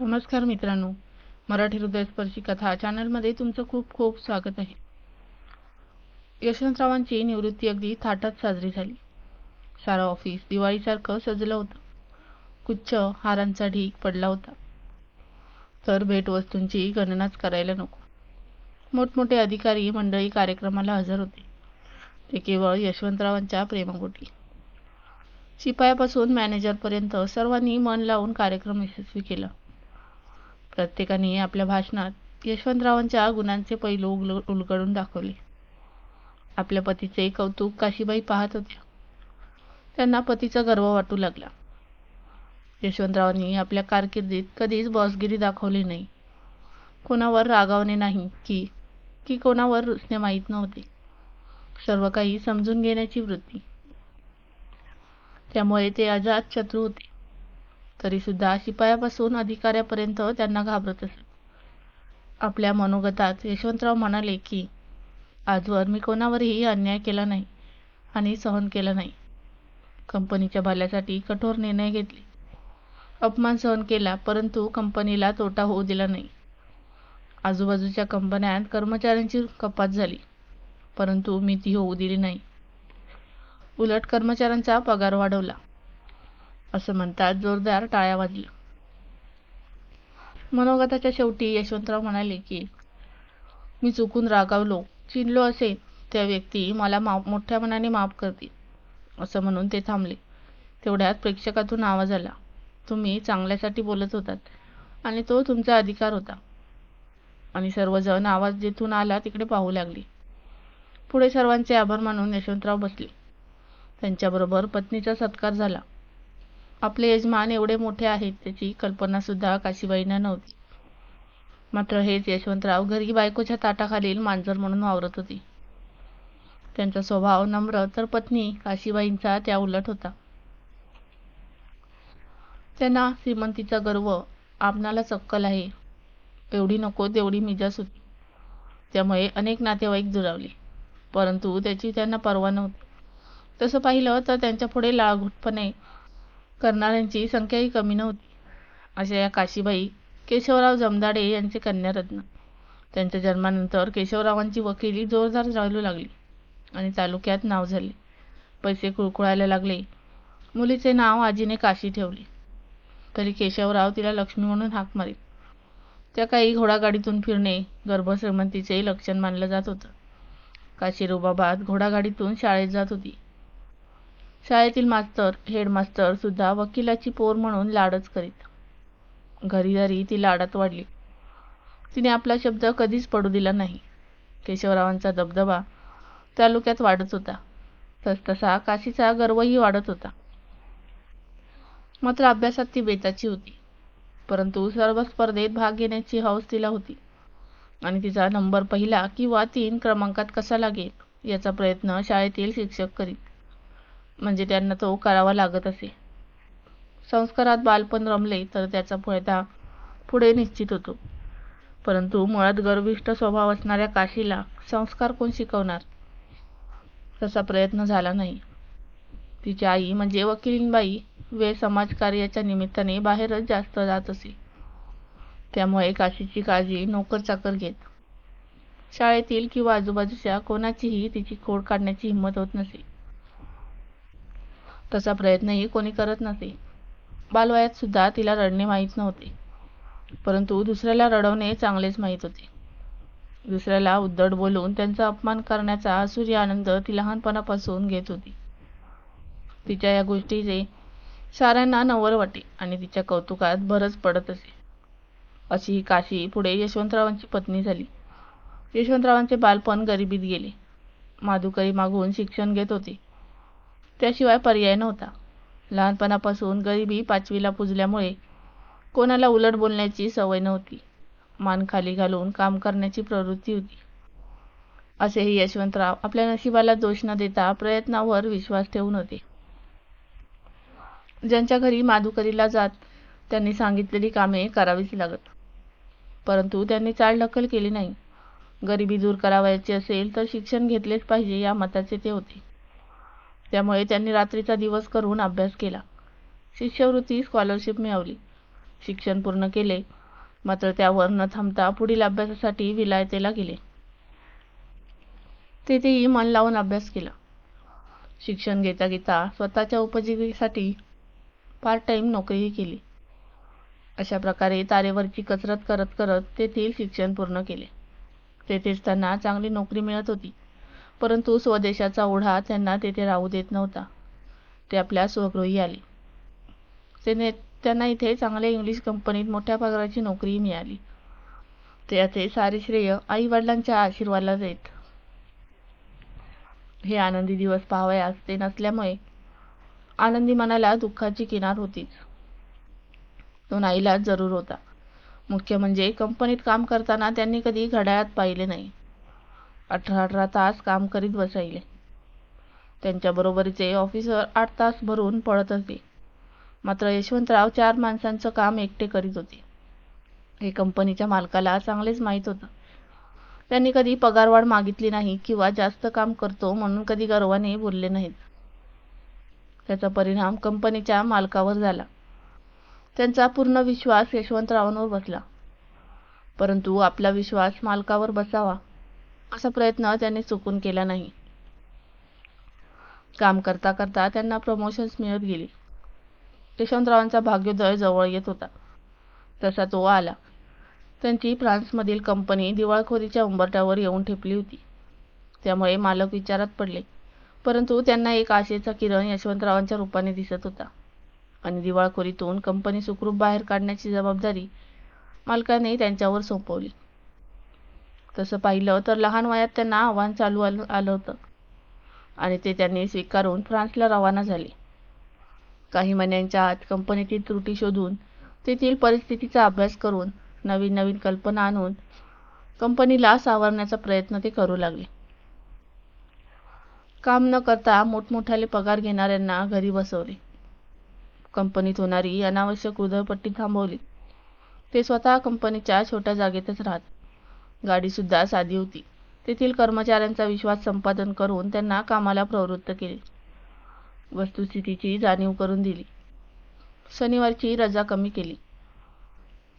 नमस्कार मित्रांनो. मराठी हृदयस्पर्शी कथा चॅनलमध्ये तुमचं खूप खूप स्वागत आहे. यशवंतरावांची निवृत्ती अगदी थाटात साजरी झाली. सारा ऑफिस दिवाळीसारखं सजलं होतं. कुच्छ हारांचा ढीक पडला होता. तर भेटवस्तूंची गणनाच करायला नको. मोठमोठे अधिकारी मंडळी कार्यक्रमाला हजर होते. ते केवळ यशवंतरावांच्या प्रेमगोटी शिपायापासून मॅनेजरपर्यंत सर्वांनी मन लावून कार्यक्रम यशस्वी केला. प्रत्येकाने आपल्या भाषणात यशवंतरावांच्या गुणांचे पैलू उल उलगडून दाखवले. आपल्या पतीचे कौतुक काशीबाई पाहत होत्या. त्यांना पतीचा गर्व वाटू लागला. यशवंतरावांनी आपल्या कारकिर्दीत कधीच बॉसगिरी दाखवली नाही. कोणावर रागावणे नाही की की कोणावर रुसणे माहीत नव्हते. सर्व काही समजून घेण्याची वृत्ती. त्यामुळे ते आजाद शत्रू होते. तरीसुद्धा शिपायापासून अधिकाऱ्यापर्यंत त्यांना घाबरत असत. आपल्या मनोगतात यशवंतराव म्हणाले की आजवर मी कोणावरही अन्याय केला नाही आणि सहन केला नाही. कंपनीच्या भल्यासाठी कठोर निर्णय घेतले. अपमान सहन केला परंतु कंपनीला तोटा होऊ दिला नाही. आजूबाजूच्या कंपन्यात कर्मचाऱ्यांची कपात झाली परंतु मी ती होऊ दिली नाही. उलट कर्मचाऱ्यांचा पगार वाढवला. असं म्हणतात. जोरदार टाळ्या वाजल्या. मनोगताच्या शेवटी यशवंतराव म्हणाले की मी चुकून रागावलो. चिनलो असेल त्या व्यक्ती मला माफ मोठ्या मनाने माफ करतील. असं म्हणून ते थांबले. तेवढ्यात प्रेक्षकातून आवाज आला. तुम्ही चांगल्यासाठी बोलत होतात आणि तो तुमचा अधिकार होता. आणि सर्वजण आवाज जिथून आला तिकडे पाहू लागले. पुढे सर्वांचे आभार मानून यशवंतराव बसले. त्यांच्याबरोबर पत्नीचा सत्कार झाला. आपले यजमान एवढे मोठे आहेत त्याची कल्पनासुद्धा काशीबाईंना नव्हती. मात्र हेच यशवंतराव घरी बायकोच्या ताटाखालील मांजर म्हणून वावरत होते. त्यांचा स्वभाव नम्र तर पत्नी काशीबाईंचा त्या उलट होता. त्यांना श्रीमंतीचा गर्व आपणाला चक्कल आहे. एवढी नको तेवढी मिजास होती त्यामुळे अनेक नातेवाईक जुळावले परंतु त्याची त्यांना पर्वा नव्हती. तसं पाहिलं तर त्यांच्या पुढे लाळघुटपणे करणाऱ्यांची संख्याही कमी नव्हती. अशा या काशीबाई केशवराव जमदाडे यांचे कन्यारत्न. त्यांच्या जन्मानंतर केशवरावांची वकिली जोरदार चालू लागली आणि तालुक्यात नाव झाले. पैसे कुळकुळायला लागले. मुलीचे नाव आजीने काशी ठेवले. तरी केशवराव तिला लक्ष्मी म्हणून हाक मारीत त्या काही घोडागाडीतून फिरणे गर्भश्रीमंतीचे लक्षण मानलं जात होतं. काशी रुबाबाद घोडागाडीतून शाळेत जात होती. शाळेतील मास्तर हेडमास्तर सुद्धा वकिलाची पोर म्हणून लाडच करीत. घरी घरी ती लाडात वाढली. तिने आपला शब्द कधीच पडू दिला नाही. केशवरावांचा दबदबा तालुक्यात वाढत होता. तसतसा काशीचा गर्वही वाढत होता. मात्र अभ्यासात ती बेताची होती. परंतु सर्व स्पर्धेत भाग घेण्याची हौस तिला होती. आणि तिचा नंबर पहिला किंवा तीन क्रमांकात कसा लागेल याचा प्रयत्न शाळेतील शिक्षक करीत. म्हणजे त्यांना तो करावा लागत असे. संस्कारात बालपण रमले तर त्याचा फायदा पुढे निश्चित होतो. परंतु मुळात गर्विष्ठ स्वभाव असणाऱ्या काशीला संस्कार कोण शिकवणार? तसा प्रयत्न झाला नाही. तिची आई म्हणजे वकिलींबाई वे समाजकार्याच्या निमित्ताने बाहेरच जास्त जात असे. त्यामुळे काशीची काळजी नोकर चाकर घेत. शाळेतील किंवा आजूबाजूच्या कोणाचीही तिची खोड काढण्याची हिंमत होत नसे. तसा प्रयत्नही कोणी करत नसे. बालवयात सुद्धा तिला रडणे माहीत नव्हते. परंतु दुसऱ्याला रडवणे चांगलेच माहीत होते. दुसऱ्याला उद्धट बोलून त्यांचा अपमान करण्याचा असुरी आनंद ती लहानपणापासून घेत होती. तिच्या या गोष्टीचे साऱ्यांना नवर वाटे आणि तिच्या कौतुकात भरच पडत असे. अशी ही काशी पुढे यशवंतरावांची पत्नी झाली. यशवंतरावांचे बालपण गरिबीत गेले. माधुकरी मागून शिक्षण घेत होते. त्याशिवाय पर्याय नव्हता. लहानपणापासून गरिबी पाचवीला पुजल्यामुळे कोणाला उलट बोलण्याची सवय नव्हती. मान खाली घालून काम करण्याची प्रवृत्ती होती. असेही यशवंतराव आपल्या नशिबाला दोष न देता प्रयत्नावर विश्वास ठेवून होते. ज्यांच्या घरी माधुकरीला जात त्यांनी सांगितलेली कामे करावीच लागत. परंतु त्यांनी चालढकल केली नाही. गरिबी दूर करावयाची असेल तर शिक्षण घेतलेच पाहिजे या मताचे ते होते. त्यामुळे त्यांनी रात्रीचा दिवस करून अभ्यास केला. शिष्यवृत्ती स्कॉलरशिप मिळवली शिक्षण पूर्ण केले. मात्र त्यावर न थांबता पुढील अभ्यासासाठी विलायतेला गेले. तेथेही मन लावून अभ्यास केला. शिक्षण घेता घेता स्वतःच्या उपजीविकेसाठी पार्ट टाइम नोकरीही केली. अशा प्रकारे तारेवरची कसरत करत करत तेथील शिक्षण पूर्ण केले. तेथेच त्यांना चांगली नोकरी मिळत होती. परंतु स्वदेशाचा ओढा त्यांना तेथे राहू देत नव्हता. ते आपल्या स्वगृही आले. त्याने त्यांना इथे चांगल्या इंग्लिश कंपनीत मोठ्या पगाराची नोकरी मिळाली. त्याचे सारे श्रेय आई वडिलांच्या आशीर्वादाला देत हे आनंदी दिवस पाहावयास ते नसल्यामुळे आनंदी मनाला दुःखाची किनार होतीच. तो नाईलाज जरूर होता. मुख्य म्हणजे कंपनीत काम करताना त्यांनी कधी घड्याळात पाहिले नाही. अठरा अठरा तास काम करीत बसायले. त्यांच्याबरोबरीचे ऑफिसर आठ तास भरून पळत असे मात्र यशवंतराव चार माणसांचं काम एकटे करीत होते. हे कंपनीच्या मालकाला चांगलेच माहीत होतं. त्यांनी कधी पगारवाढ मागितली नाही किंवा जास्त काम करतो म्हणून कधी गर्वाने बोलले नाहीत. त्याचा परिणाम कंपनीच्या मालकावर झाला. त्यांचा पूर्ण विश्वास यशवंतरावांवर बसला. परंतु आपला विश्वास मालकावर बसावा असा प्रयत्न त्यांनी चुकून केला नाही. काम करता करता त्यांना प्रमोशन्स मिळत गेली. यशवंतरावांचा भाग्योदय जवळ येत होता. तसा तो आला. त्यांची फ्रान्समधील कंपनी दिवाळखोरीच्या उंबरट्यावर येऊन ठेपली होती. त्यामुळे मालक विचारात पडले. परंतु त्यांना एक आशेचा किरण यशवंतरावांच्या रूपाने दिसत होता. आणि दिवाळखोरीतून कंपनी सुखरूप बाहेर काढण्याची जबाबदारी मालकाने त्यांच्यावर सोपवली. तसं पाहिलं तर लहान वयात त्यांना आव्हान चालू आलं आलं होतं. आणि ते त्यांनी स्वीकारून फ्रान्सला रवाना झाले. काही महिन्यांच्या आत कंपनीतील त्रुटी शोधून तेथील परिस्थितीचा अभ्यास करून नवीन नवीन कल्पना आणून कंपनीला सावरण्याचा प्रयत्न ते करू लागले. काम न करता मोठमोठ्याले पगार घेणाऱ्यांना घरी बसवले. कंपनीत होणारी अनावश्यक हृदयपट्टी थांबवली. ते स्वतः कंपनीच्या छोट्या जागेतच राहत. गाडीसुद्धा साधी होती. तेथील कर्मचाऱ्यांचा विश्वास संपादन करून त्यांना कामाला प्रवृत्त केले. वस्तुस्थितीची जाणीव करून दिली. शनिवारची रजा कमी केली.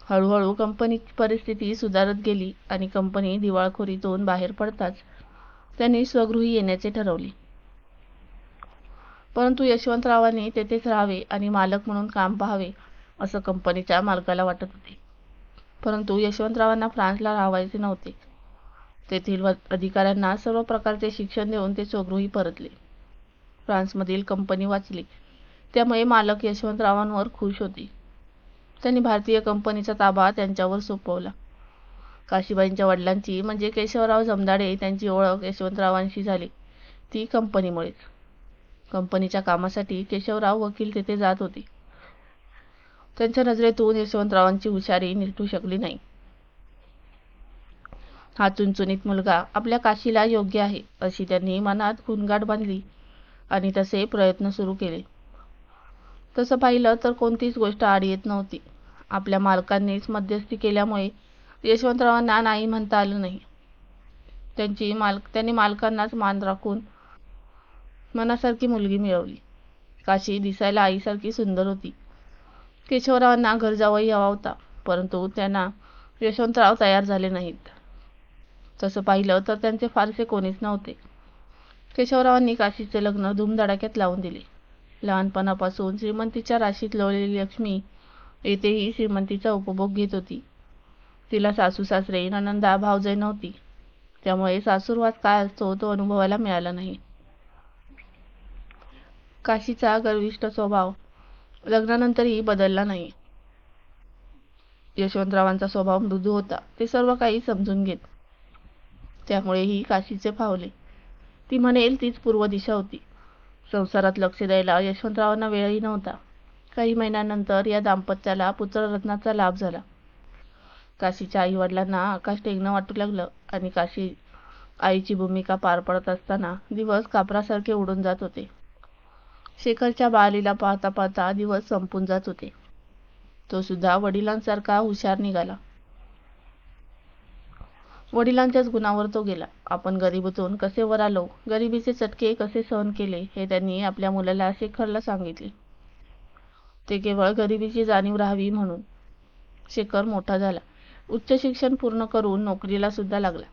हळूहळू कंपनीची परिस्थिती सुधारत गेली आणि कंपनी दिवाळखोरीतून बाहेर पडताच त्यांनी स्वगृही येण्याचे ठरवले. परंतु यशवंतरावांनी तेथेच राहावे आणि मालक म्हणून काम पाहावे असं कंपनीच्या मालकाला वाटत होते. परंतु यशवंतरावांना फ्रान्सला राहावायचे नव्हते. तेथील अधिकाऱ्यांना सर्व प्रकारचे शिक्षण देऊन ते स्वगृही परतले. फ्रान्समधील कंपनी वाचली. त्यामुळे मालक यशवंतरावांवर खुश होते. त्यांनी भारतीय कंपनीचा ताबा त्यांच्यावर सोपवला. काशीबाईंच्या वडिलांची म्हणजे केशवराव जमदाडे त्यांची ओळख यशवंतरावांशी झाली. ती कंपनीमुळेच. कंपनीच्या कामासाठी केशवराव वकील तेथे जात होते. त्यांच्या नजरेतून यशवंतरावांची हुशारी निसटू शकली नाही. हा चुनचुनीत मुलगा आपल्या काशीला योग्य आहे अशी त्यांनी मनात खुणगाठ बांधली आणि तसे प्रयत्न सुरू केले. तसं पाहिलं तर कोणतीच गोष्ट आड येत नव्हती. आपल्या मालकांनीच मध्यस्थी केल्यामुळे यशवंतरावांना नाही म्हणता आलं नाही. त्यांची मालक त्यांनी मालकांनाच मान राखून मनासारखी मुलगी मिळवली. काशी दिसायला आईसारखी सुंदर होती. केशवरावांना घर जावई हवा होता परंतु त्यांना यशवंतराव तयार झाले नाहीत. तसं पाहिलं तर त्यांचे फारसे कोणीच नव्हते. केशवरावांनी काशीचे लग्न धूमधडाक्यात लावून दिले. लहानपणापासून श्रीमंतीच्या राशीत लोळलेली लक्ष्मी येथेही श्रीमंतीचा उपभोग घेत होती. तिला सासू सासरे ननंदा भावजय नव्हती. त्यामुळे सासूरवास काय असतो तो अनुभवायला मिळाला नाही. काशीचा गर्विष्ठ स्वभाव लग्नानंतरही बदलला नाही. यशवंतरावांचा स्वभाव मृदू होता. ते सर्व काही समजून घेत. त्यामुळेही काशीचे फावले. ती म्हणेल तीच पूर्व दिशा होती. संसारात लक्ष द्यायला यशवंतरावांना वेळही नव्हता. काही महिन्यानंतर या दाम्पत्याला पुत्ररत्नाचा लाभ झाला. काशीच्या आई वडिलांना आकाश टेगणं वाटू लागलं आणि काशी आईची भूमिका पार पडत असताना दिवस कापरासारखे उडून जात होते. शेखरच्या बालीला पाहता पाहता दिवस संपून जात होते. तो सुद्धा वडिलांसारखा हुशार निघाला. वडिलांच्याच गुणावर तो गेला. आपण गरिबीतून कसे वर आलो गरिबीचे चटके कसे सहन केले? हे त्यांनी आपल्या मुलाला शेखरला सांगितले. ते केवळ गरिबीची जाणीव राहावी म्हणून. शेखर मोठा झाला. उच्च शिक्षण पूर्ण करून नोकरीला सुद्धा लागला.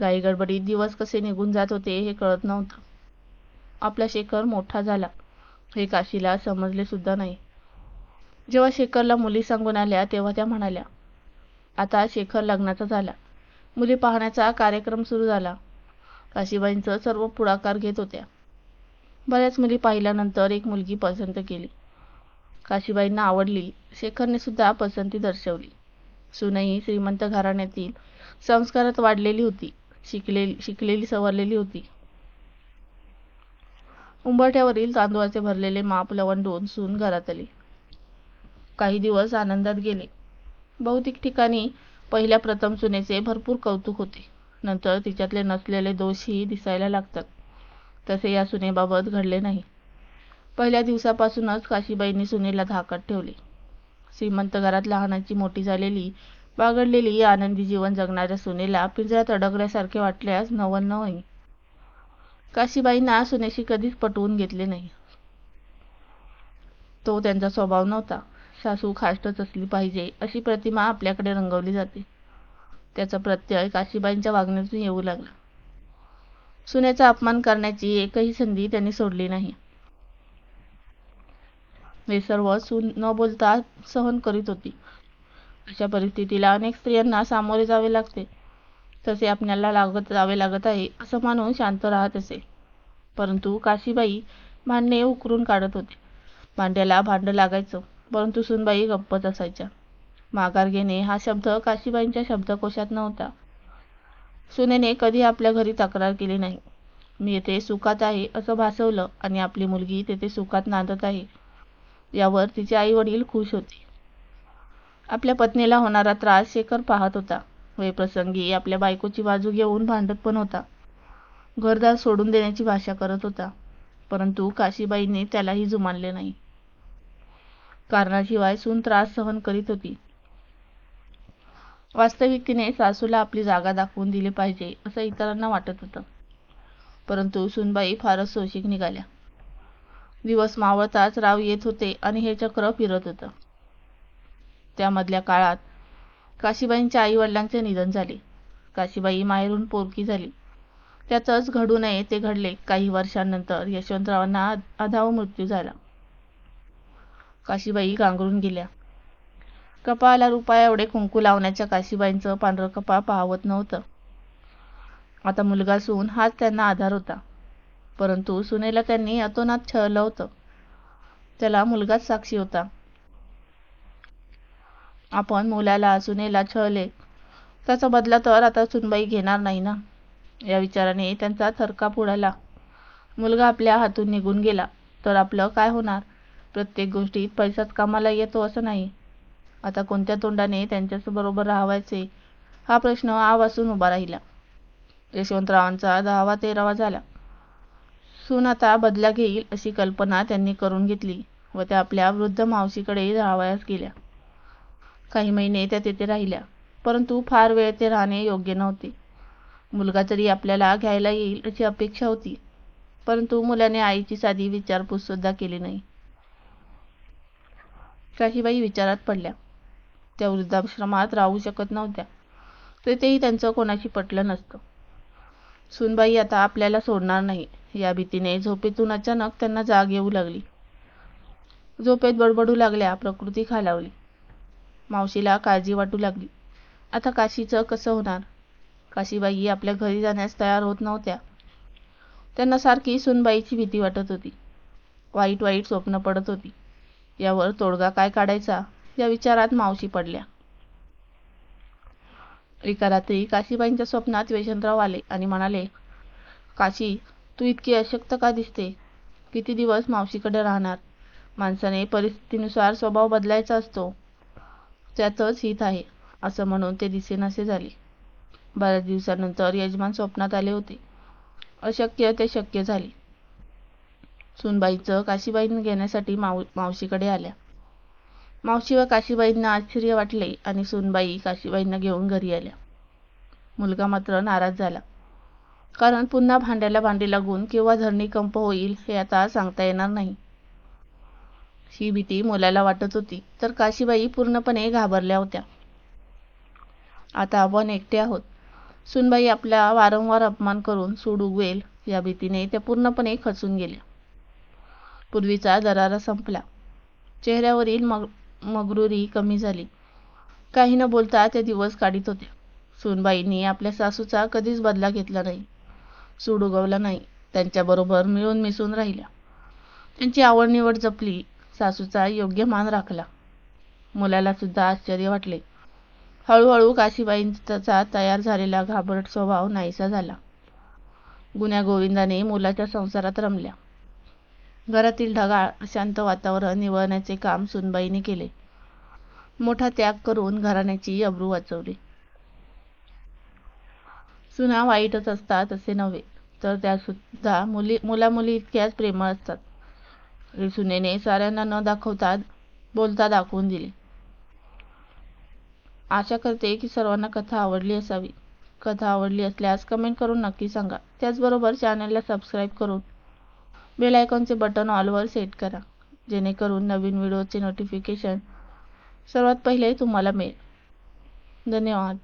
गाई गडबडीत दिवस कसे निघून जात होते हे कळत नव्हतं. आपला शेखर मोठा झाला. हे काशीला समजले सुद्धा नाही. जेव्हा शेखरला मुली सांगून आल्या तेव्हा त्या म्हणाल्या आता शेखर लग्नाचा झाला. मुली पाहण्याचा कार्यक्रम सुरू झाला. काशीबाईंचं सर्व पुढाकार घेत होत्या. बऱ्याच मुली पाहिल्यानंतर एक मुलगी पसंत केली. काशीबाईंना आवडली. शेखरने सुद्धा पसंती दर्शवली. सुनई श्रीमंत घराण्यातील संस्कारात वाढलेली होती. शिकलेली शिकलेली सवरलेली होती. उंबरठ्यावरील तांदूळाचे भरलेले माप लवंडून सून घरात आली काही दिवस आनंदात गेले. बहुतेक ठिकाणी पहिल्या प्रथम सुनेचे भरपूर कौतुक होते. नंतर तिच्यातले नसलेले दोषही दिसायला लागतात. तसे या सुनेबाबत घडले नाही. पहिल्या दिवसापासूनच काशीबाईंनी सुनेला धाकट ठेवले. श्रीमंत घरात लहानाची मोठी झालेली बागडलेली आनंदी जीवन जगणाऱ्या सुनेला पिंजऱ्यात अडकल्यासारखे वाटल्यास नवल होई काशीबाईंना सुनेशी कधीच पटवून घेतले नाही. तो त्यांचा स्वभाव नव्हता. सासू खाष्टच असली पाहिजे अशी प्रतिमा आपल्याकडे रंगवली जाते. त्याचा प्रत्यय काशीबाईंच्या वागण्यातून येऊ लागला. सुनेचा अपमान करण्याची एकही संधी त्यांनी सोडली नाही. हे सर्व सून न बोलता सहन करीत होती. अशा परिस्थितीला अनेक स्त्रियांना सामोरे जावे लागते. तसे आपल्याला लागत जावे लागत आहे असं मानून शांत राहत असे. परंतु काशीबाई भांडणे उकरून काढत होते. भांड्याला भांड लागायचं परंतु सुनबाई गप्पच असायच्या. माघार घेणे हा शब्द काशीबाईंच्या शब्दकोशात नव्हता. सुनेने कधी आपल्या घरी तक्रार केली नाही. मी येथे सुखात आहे असं भासवलं आणि आपली मुलगी तेथे सुखात नांदत आहे. यावर तिचे आई वडील खुश होते. आपल्या पत्नीला होणारा त्रास शेखर पाहत होता. प्रसंगी आपल्या बायकोची बाजू घेऊन भांडत पण होता. घरदार सोडून देण्याची भाषा करत होता. परंतु काशीबाईंनी त्यालाही जुमानले नाही. कारणाशिवाय सून त्रास सहन करीत होती. वास्तविक तिने सासूला आपली जागा दाखवून दिली पाहिजे असं इतरांना वाटत होतं. परंतु सुनबाई फारच सोशिक निघाल्या. दिवस मावळताच राव येत होते आणि हे चक्र फिरत होतं. त्यामधल्या काळात काशीबाईंच्या आई वडिलांचे निधन झाले. काशीबाई माहेरून पोरकी झाली. त्यातच घडू नये ते घडले काही वर्षांनंतर यशवंतरावांना अधाव मृत्यू झाला. काशीबाई गांगरून गेल्या. कपाळाला रुपया एवढे कुंकू लावण्याच्या काशीबाईंचं पांढरं कपाळ पाहवत नव्हतं. आता मुलगा सून हाच त्यांना आधार होता. परंतु सुनेला त्यांनी अतोनात छळलं होतं. त्याला मुलगाच साक्षी होता. आपण मुलाला सुनेला छळले. त्याचा बदला तर आता सुनबाई घेणार नाही ना? या विचाराने त्यांचा थरकाप उडाला. मुलगा आपल्या हातून निघून गेला. तर आपलं काय होणार? प्रत्येक गोष्टीत पैसाच कामाला येतो असं नाही. आता कोणत्या तोंडाने त्यांच्याबरोबर राहावायचे? हा प्रश्न आवासून उभा राहिला. यशवंतरावांचा दहावा तेरावा झाला. सून आता बदला घेईल अशी कल्पना त्यांनी करून घेतली व त्या आपल्या वृद्ध मावशीकडे राहावयास गेल्या. काही महिने त्या तेथे राहिल्या. परंतु फार वेळ ते राहणे योग्य नव्हते. मुलगा तरी आपल्याला घ्यायला येईल अशी अपेक्षा होती परंतु मुलाने आईची साधी विचारपूस सुद्धा केली नाही. काशीबाई विचारात पडल्या. त्या वृद्धाश्रमात राहू शकत नव्हत्या तेथेही त्यांचं कोणाशी पटलं नसतं. सुनबाई आता आपल्याला सोडणार नाही. या भीतीने झोपेतून अचानक त्यांना जाग येऊ लागली. झोपेत बडबडू लागल्या प्रकृती खालावली. मावशीला काळजी वाटू लागली. आता काशीचं कसं होणार? काशीबाई आपल्या घरी जाण्यास तयार होत नव्हत्या. त्यांना सारखी सुनबाईची भीती वाटत होती. वाईट वाईट स्वप्न पडत होती. यावर तोडगा काय काढायचा? या विचारात मावशी पडल्या. एका रात्री काशीबाईंच्या स्वप्नात यशवंतराव आले आणि म्हणाले काशी तू इतकी अशक्त का दिसते? किती दिवस मावशीकडे राहणार? माणसाने परिस्थितीनुसार स्वभाव बदलायचा असतो. त्यातच हित आहे असं म्हणून ते दिसेनासे झाले बऱ्याच दिवसानंतर यजमान स्वप्नात आले होते अशक्य ते शक्य झाले सुनबाईचं काशीबाईंना घेण्यासाठी माव मावशीकडे आल्या मावशी व काशीबाईंना आश्चर्य वाटले आणि सुनबाई काशीबाईंना घेऊन घरी आल्या मुलगा मात्र नाराज झाला कारण पुन्हा भांड्याला भांडी लागून किंवा धरणी कंप होईल हे आता सांगता येणार नाही ही भीती मुलाला वाटत होती. तर काशीबाई पूर्णपणे घाबरल्या होत्या. आता आपण एकटे आहोत. सुनबाई आपला वारंवार अपमान करून सूड उगवेल या भीतीने त्या पूर्णपणे खचून गेल्या. पूर्वीचा दरारा संपला. चेहऱ्यावरील मग मगरुरी कमी झाली. काही न बोलता ते दिवस काढीत होते. सुनबाईंनी आपल्या सासूचा कधीच बदला घेतला नाही. सूड उगवला नाही. त्यांच्याबरोबर मिळून मिसळून राहिल्या. त्यांची आवड निवड जपली. सासूचा योग्य मान राखला. मुलाला सुद्धा आश्चर्य वाटले. हळूहळू काशीबाईंचा तयार झालेला घाबरट स्वभाव नाहीसा झाला. गुन्या गोविंदाने मुलाच्या संसारात रमल्या. घरातील ढगाळ शांत वातावरण निवळण्याचे काम सुनबाईने केले. मोठा त्याग करून घराण्याची अब्रू वाचवली. सुना वाईटच असतात असे नव्हे तर त्या सुद्धा मुली मुलामुली इतक्याच प्रेमळ असतात. सुनेने साऱ्यांना न दाखवता बोलता दाखवून दिले. आशा करते की सर्वांना कथा आवडली असावी. कथा आवडली असल्यास कमेंट करून नक्की सांगा. त्याचबरोबर चॅनलला सबस्क्राईब करून बेल आयकॉनचे बटन ऑलवर सेट करा. जेणेकरून नवीन व्हिडिओचे नोटिफिकेशन सर्वात पहिले तुम्हाला मिळेल. धन्यवाद.